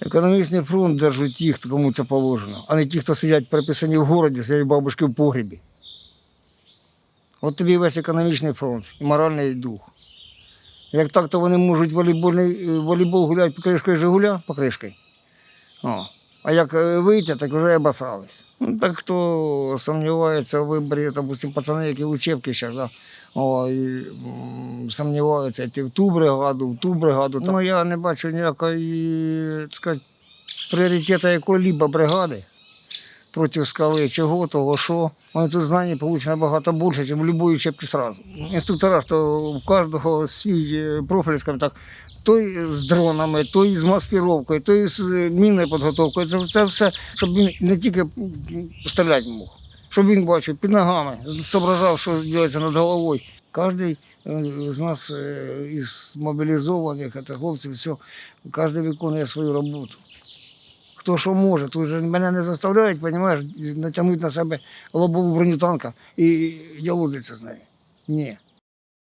Економічний фронт держать ті, хто кому це положено, а не ті, хто сидять приписані в городі, сидять бабушки в погрібі. От тобі весь економічний фронт і моральний дух. Як так, то вони можуть е, волейбол гуляти покришкою Жигуля, покришкою. О. А як е, вийти, так вже обосрались. Ну, так хто сумнівається у виборі, допустим, пацани, які учебки зараз, да? О, і, сумніваються йти в ту бригаду, в ту бригаду. Ну, я не бачу ніякої, так сказати, пріоритету якої-либо бригади проти скали, чого, того, що. Вони тут знання получать набагато більше, ніж в будь-якій учебці сразу. Інструктора, що у кожного свій е, профіль, скажімо так, той з дронами, той з маскировкою, той з е, мінною підготовкою. Це, це все, щоб він не тільки стріляти мог, щоб він бачив під ногами, зображав, що робиться над головою. Кожен з нас е, із мобілізованих, це хлопців, все, кожен виконує свою роботу. Хто що може, тут же мене не заставляють, розумієш, натягнути на себе лобову броню танка і ялузиться з нею. Ні.